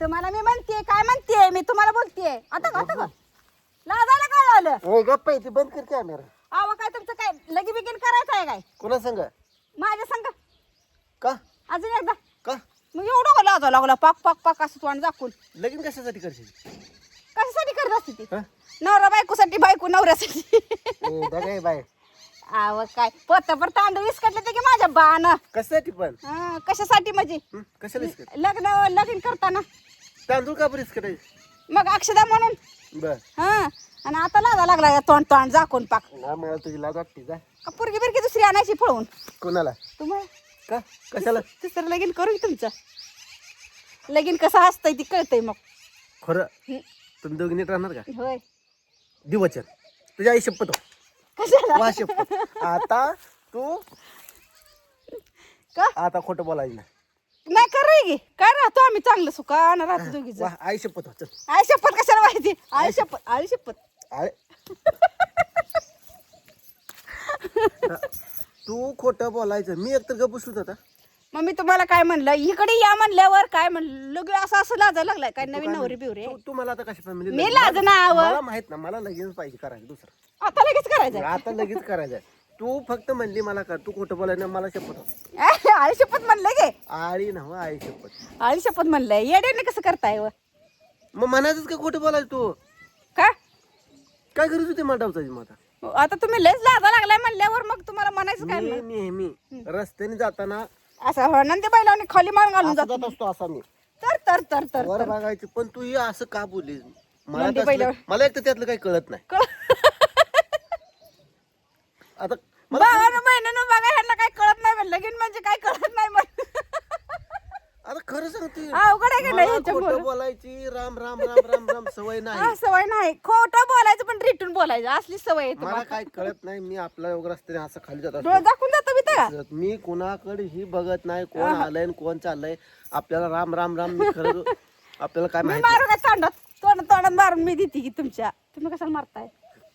तुम्हाला मी म्हणते काय म्हणते मी? तुम्हाला बोलतेय. आता आता का लाजायला काय झालं? ओ गप्प आहे ती. बंद कर कॅमेरा अहो काय तुमचं काय लगी बिगिन करायचं आहे काय? कोणा सांग? माझ्या संग. का? अजून एकदा. का? मग एवढं का लाजा लागला? पाक पाक पाक असं तोंड दाखवून लगीन कशासाठी करशील? कशासाठी करत असते ती? हा? नवरा बायकोसाठी बायको नवऱ्यासाठी. ए, दगाई बाय. अहो काय? पोतापर तांदूळ विस्कटले ते की माझ्या बाण. कशासाठी पण? कशासाठी म्हणजे? हं? कशाला इसकट लग्न लगीन करताना. तांदूळ का बरं मग अक्षदा म्हणून. बर. हा आणि आता लाजा लागला या तोंड तोंड झाकून पाक. ना मला तुझी लाज वाटते जा. का पुरगी बिरगी दुसरी आणायची पळवून कोणाला? तुम्हाला? का? कशाला? तिसरं लगीन करू की तुमचं? लगीन कसं असतंय ती कळतंय मग. खरं? हं. तुम्ही दोघी नीट राहणार का? होय. दिवचन. तुझ्या आई शपथ हो. कशाला? वा शपथ आता तू का? आता खोटं बोलायचं नाही. नाही कर की. काय राहतो आम्ही चांगलं सुखान राहतो दोघीच वा आई शपथ हो चल. आई शपथ कशाला माहिती? आई शपथ. आई शपथ. अरे तू खोटं बोलायचं. मी एकतर गप बसलो आता. मग मी तुम्हाला काय म्हणलं? इकडे या म्हणल्यावर काय म्हणलं लगे असं असं लाजायला लागलाय. काय नवीन नवरी बिवरे? तू- तू मला आता कशा म्हणजे मी लाजणार मला माहीत ना मला लगेच पाहिजे करायचं दुसरं. आता लगेच करायचं आता लगेच करायचंय. तू फक्त म्हणली मला कर तू खोटं बोलायचं मला शपथ. आई शपथ म्हणलं गे आळी ना हो, आई शपथ. आई शपथ म्हणलंय. येड्याने कसं करताय व? मग म्हणायचंच का खोटं बोलायचं तू? का? काय करत होती मला डावचाची मग आता? आता तुम्ही लयच लाजा लागलाय म्हणल्यावर मग तुम्हाला म्हणायचं काय मी? नेहमी रस्त्याने जाताना असं नंदी बैलावणी खाली मान घालून जातो. जात असतो असा मी. तर तर तर तर वर बघायची पण तू हे असं का बोललीस? मला नंदी त्यातलं- बैलावर. मला एक तर त्यातलं काही कळत नाही. आता मला भावानं बहिणीनं बघा ह्यांना काय कळत नाही म्हणलं लगीन म्हणजे काय कळत नाही म्हण आता खरं सांगते. अवघड आहे का नाही मला ह्याच्यामुळं? खोटं बोलायची राम राम राम राम राम सवय नाही. सवय नाही. खोटं बोलायचं पण रिटून बोलायचं. असली सवय आहे मला तुम्हाला. काय कळत नाही मी आपल्या रस्त्याने असं खाली जात डोळे दाखवून जातो मी असतो मी कोणाकडे ही बघत नाही कोण आलंय आणि कोण चाललंय. आपल्याला राम राम राम मी खरं आपल्याला काय मी माहिती मारू का तोंडात? तोंड तोंडात मारून मी देते की तुमच्या. तुम्ही कशाला मारताय?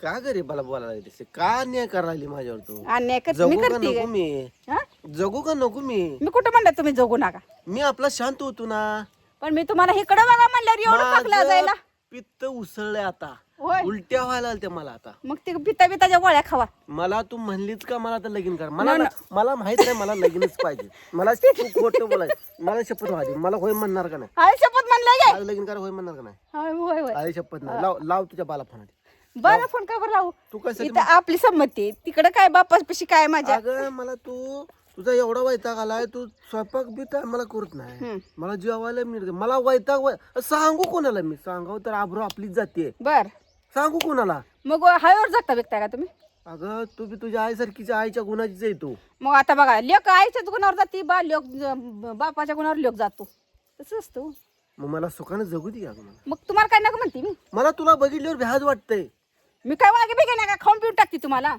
का गरीब मला बोलायला का अन्याय करायला माझ्यावर तू? अन्याय करते मी जगू का करते नको काय? मी? हा? जगू का नको मी? मी कुठं म्हणलं तुम्ही जगू नका? मी आपला शांत होतो ना. पण मी तुम्हाला इकडं बघा म्हणल्यावर एवढं पाकला माझं जायला पित्त उसळलंय आता. होय. उलट्या व्हायला लागल्या मला आता. मग ते पिता बिताच्या गोळ्या खावा. मला तू म्हणलीच का मला आता लगीन कर? मला मला माहीत नाही मला लगीनच पाहिजे. मला तू खोटं बोलायचं. मला शपथ व्हायची मला होय म्हणणार का नाही? आई शपथ म्हणलं गे लगीन कर होय म्हणणार का नाही? होय होय होय. आई शपथ नाही. लाव लाव तुझ्या बाला फोन बरं फोन का बरं लावू? तू कसं इथं आपली संमती आहे. तिकडं काय बापाशी काय माझ्या? अगं मला तू तुझा एवढा वैताग आलाय तू स्वयंपाक बी मला करत नाही. मला जेवायला मिळत मला वैताग वै- सांगू कोणाला मी? सांगाव तर आब्रो आपलीच जाते. बर. सांगू कोणाला? मग हायवर जाता बघताय का तुम्ही? अगं तू बी तुझ्या आईसारखीच्या आईच्या गुणाचीच आहे तू. मग आता बघा लेक आईच्याच गुणावर जाते बा लोक बापाच्या गुणावर लोक जातो. तसं असतं मग मला सुखानं जगू दे अगं मला. मग तुम्हाला काय नको म्हणते मी? मला तुला बघितल्यावर भ्याज वाटतंय. मी काय वागे बिगे नाही का? खाऊन पिऊन टाकते तुम्हाला.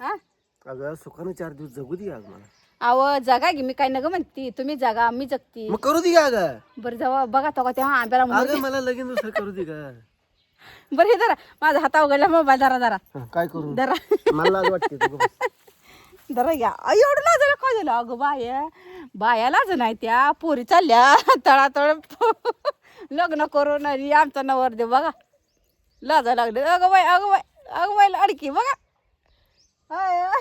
हा? अगं सुखानं चार दिवस जगू दे अगं मला. अव जगा की मी काय नग म्हणते? तुम्ही जगा मी जगती. मग करू दे अगं. बरं जेव्हा बघा तो का तेव्हा आंब्याला अगं मला लगीन दुसरं करू दे का? बरं हे जरा माझा हात अवघडला मोबाईल जरा जरा काय करू? जरा मला लाज वाटते तू गप्प बस. जरा घ्या. अय, एवढं लाजायला काय झालं? अगं बाया. बाया लाज नाही त्या. पोरी चालल्या तळातळ. लग्न करून आणि आमचा नवर दे बघा. लाजा लागले. अगं बाय अगं बाय अगं बायला अडकी बघा. आय.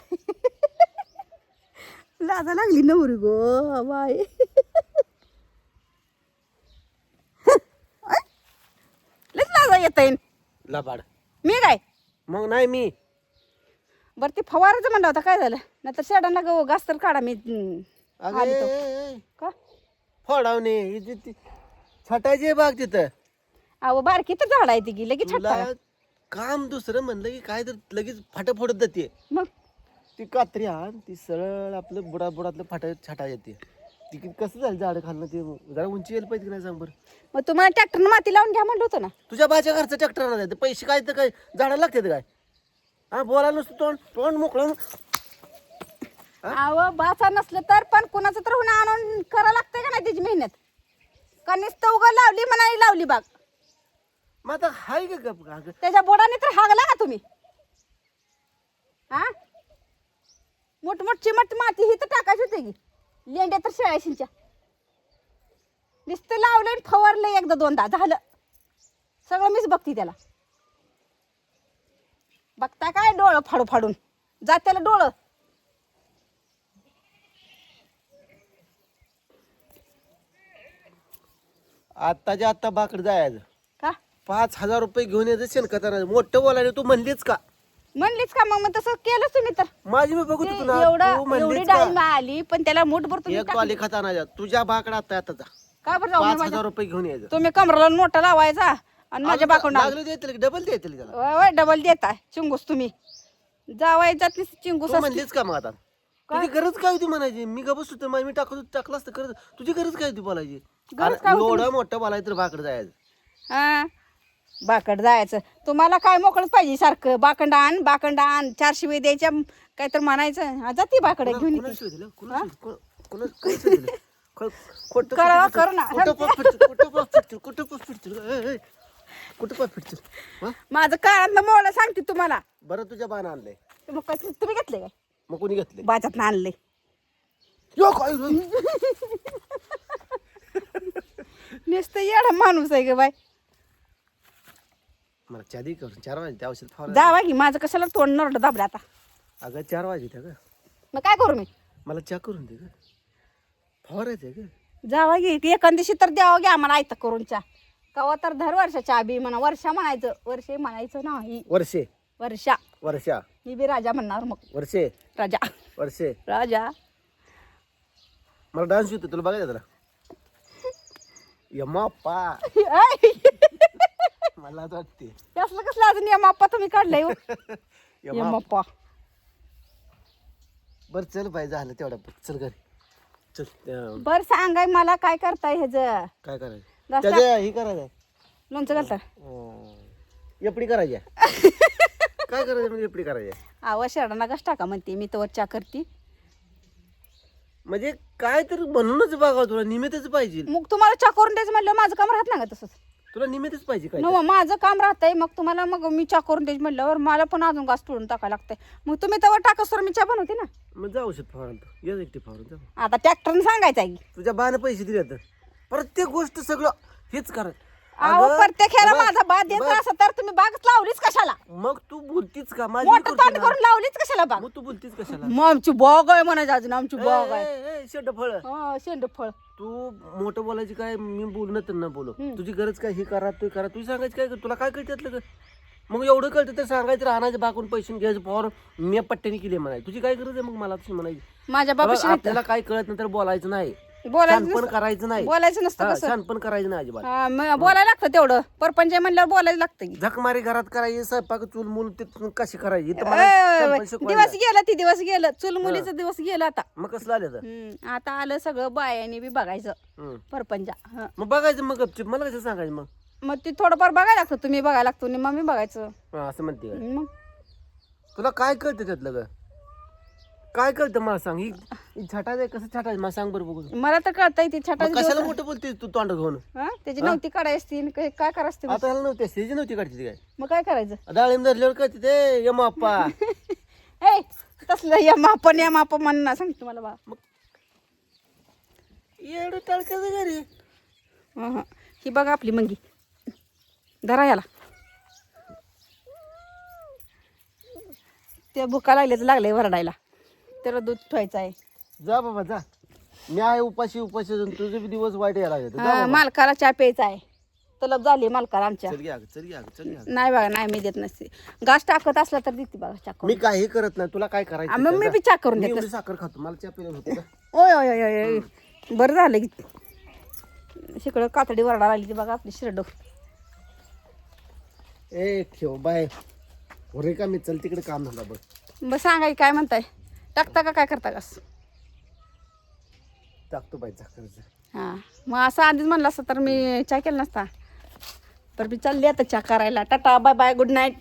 लाजा लागली नवरी गो. बाय. लयच लाजा येत लबाड. मी काय? मग नाही मी. बरं ते फवाराचं म्हणलं होतं काय झालं? नाहीतर शेडांना गो घास तर काढा मी अगं आली ए, तो. ए, ए, का? फोडावणे जी ती छटायची आहे बाग तिथं. अहो बारकी तर झाड आहे ती की लगेच तुला काम दुसरं म्हणलं की काय तर लगेच फाटं फोडत जाते. मग? ती कात्री आण ती सरळ आपलं बुडा बुडातलं फाट छाटा येते. ती किती कसं झालं झाडं खाल्लं ते? जरा उंची यायला पाहिजे की नाही सांग बरं मग तुम्हाला ट्रॅक्टरनं माती लावून घ्या म्हणलं होतं ना. तुझ्या बाच्या घरचं ट्रॅक्टर आणा ते पैसे काय तर काय? झाडाला लागतात काय? हा बोलायला नुसतं तोंड तोंड मोकळं. अहो बाचा नसलं तर पण कुणाचं तर होणं आणून करा लागतंय का नाही त्याची मेहनत? का नुसतं उगा लावली म्हणाली लावली बाग? मग आता हाय का गप? का त्याच्या बोडाने तर हागला का तुम्ही? हा? मोठमोठ चिमट माती ही तर टाकायची होती की. लेंड्या तर शेळ्याशींच्या नुसतं लावलं आणि फवारलं एकदा दोनदा. झालं. सगळं मीच बघते त्याला. बघता काय डोळं फाडू फाडून. जात त्याला डोळं. आत्ताच्या आत्ता बाकड जायचं. का? पाच हजार रुपये घेऊन यायचं शेणखत आणायचं. मोठं बोलायला तू म्हणलीच का? म्हणलीच का मग? मग तसं केलंच तुम्ही तर. माझी मी बघत ते होतो ना एवढं तू एवढी का? आली पण त्याला मूठभर तुम्ही एक. टॉली खत तुझ्या बाकडा आता आता जा. का बरं जाऊ पाच माझ्या हजार रुपये घेऊन यायचं. तुम्ही कमराला नोटा लावायचा आणि माझ्या बाकडून लागलं देतील डबल देतील त्याला. डबल देताय. चिंगूस तुम्ही. जावायचा चिंगूस तू म्हणलीच का मग आता? तुझी गरज काय होती म्हणायची? मी गबस होतो माझी मी टाकत टाकलं असतं करत तुझी गरज काय होती बोलायची? गरज अरे, एवढं मोठं बोलायचं तर बाकड जायचं. हा? बाकड जायचं. तुम्हाला काय मोकळच पाहिजे सारखं. बाकंड आण बाकंड आण. चार शिवे द्यायच्या काय तर म्हणायचं. हा, जाती बाकड घेऊन येते खोटं करा, ना. हा? माझं कानातलं मोळ सांगते तुम्हाला. बरं तुझ्या बाण आणलंय ते मग तुम्ही घेतले काय? मग कोणी घेतले? बाजात आणले? नुसतं येडा माणूस आहे ग बाय मला चादी कर चार वाजले त्या औषध फवारा जावा की माझं कशाला तोंड नरड दाबलं आता? अगं चार वाजले त्या ग. मग काय करू मी? मला चहा करून दे ग. फवारायचं ग. जावा की एखाद दिवशी तर द्यावं घ्या आम्हाला आयतं करून चहा. कवा तर धर वर्षाच्या बी म्हणा वर्षा म्हणायचं वर्षे म्हणायचं नाही. वर्षे. वर्षा. वर्षा. मी बी राजा म्हणणार मग. वर्षे. राजा. वर्षे. राजा. मला डान्स येतो तुला बघायचं तुला यम्मा पा. मला असं वाटते असलं कसलं अजून या माप्पा तुम्ही काढलंय हो? या यम्मा माप्पा. बर चल बाई झालं तेवढा. चल घरी. चल त्या- बर सांगाय मला काय करताय ह्याच काय करायचं? रस्ता- त्याच्या हे करायचं लोणचं घालता? अं, एपडी करायची काय करायचं म्हणजे एपडी करायची आवा शेरडाना कस टाका म्हणते मी तर चा करते. म्हणजे काय तर म्हणूनच बघा तुला निमित्तच पाहिजे. मग तुम्हाला चा करून द्यायचं म्हणलं माझं काम राहत ना का तसंच? तुला निमित्तच पाहिजे काय न माझं काम राहतंय. मग तुम्हाला मग मी चा करून द्यायचं म्हणल्यावर मला पण अजून घास तोडून टाकायला लागतंय. मग तुम्ही तेव्हा टाकस मी चा बनवते ना. मग जा औषध फवारायला तू ये एकटी फवारून जा आता ट्रॅक्टरने सांगायचं आहे. तुझ्या बाने पैसे दिले तर प्रत्येक गोष्ट सगळं हेच कर अहो अगं, प्रत्येक ह्याला बघ, माझा बाद देत बघ, असं तर तुम्ही बागच लावलीच कशाला? मग तू बोलतीच का? माझी मोठं करते तोंड ना. करून लावलीच कशाला बाग? मग तू बोलतीस कशाला? मग आमची बॉग आहे म्हणायचं अजून आमची बॉग आहे. शेड फळ हा शेंड फळ तू मोठं बोलायची काय? मी बोलणं तर ना बोलू तुझी गरज काय? हे करा तू करा. तुझी सांगायची काय? तुला काय कळतं त्यातलं ग? मग एवढं कळतं तर सांगायचं राहण्याचं बाकून पैसे घ्यायचं. फॉर मी पट्ट्याने केली म्हणाय तुझी काय गरज आहे मग मला तुझी म्हणायची? माझ्या बाबाशी बघ, आपल्याला काय कळत नंतर बोलायचं नाही. बोलायचं शानपण करायचं नाही. बोलायचं नसतं हा, कसं शानपण करायचं नाही अजिबात. हा, मग बोलायला लागतं तेवढं. परपंच आहे म्हणल्यावर बोलायला लागतं की. झकमारी घरात करायची स्वयंपाक चूल मूल ते कशी करायची? इथं मला ए, शानपण शिकवायला. दिवस गेला ती दिवस गेलं. चूल मुलीचा दिवस गेला आता. मग कसलं आलं तर? हम्म, आता आलं सगळं बायाने बी बघायचं. हम्म. परपंचा हं. मग बघायचं मग गपचिप. मला कसं सांगायचं मग? मग ते थोडंफार बघायला लागतं. तुम्ही बघायला लागतो आणि मी बघायचं. हा, असं म्हणते काय. मग. तुला काय कळतं त्यातलं ग? काय कळतं मला सांग? ही ही छटायचं कसं छटायचं? मला सांग बरं बघू मला तर कळतंय ती छटा मग कशाला मोठं बोलतेस तू तोंड घेऊन त्याची नव्हती काढायची असती आणि काय काय करायचं ते? आता ह्याला नव्हती स्टेज नव्हती काढची काय? मग काय करायचं? डाळिंब धरल्यावर कळते ते यम अप्पा ए तसलं या मापन या माप म्हणणं सांग तुम्हाला बा. एवढं टाळक्याचं घरी. हं, हं. ही बघा आपली मंगी. धरा याला. ते भुका लागले तर लागले वरडायला. त्याला दूध ठेवायचं आहे. जा बाबा जा. मी आहे उपाशी उपाशी अजून तुझे बी दिवस वाईट यायला लागले जा हा, बाबा. मालकाला चहा प्यायचा आहे. तलब झाली मालकाला आमच्या. चल घ्या चल घ्या चल घ्या. नाही बघा नाही मी देत नसते. घास टाकत असला तर देते बघा चहा मी काही करत नाही तुला काय करायचं मग मी. बी चहा करून मी देते. एवढी साखर खातो मला चहा पिलं होते का? ओय ओय ओय ओय ओय. बरं झालं की. शिकडं कातडी वरडा लागली ती बघा आपली शिरड. ए ठेव बाय. होरे का मी चल तिकडे काम झाला बघ. बरं सांगा की काय म्हणताय? टाकता का काय करता घास टाकतो बाई हां. मग असं आधीच म्हणलं असतं तर मी चहा केला नसता. तर मी चालली आता चहा करायला. Tata bye bye good night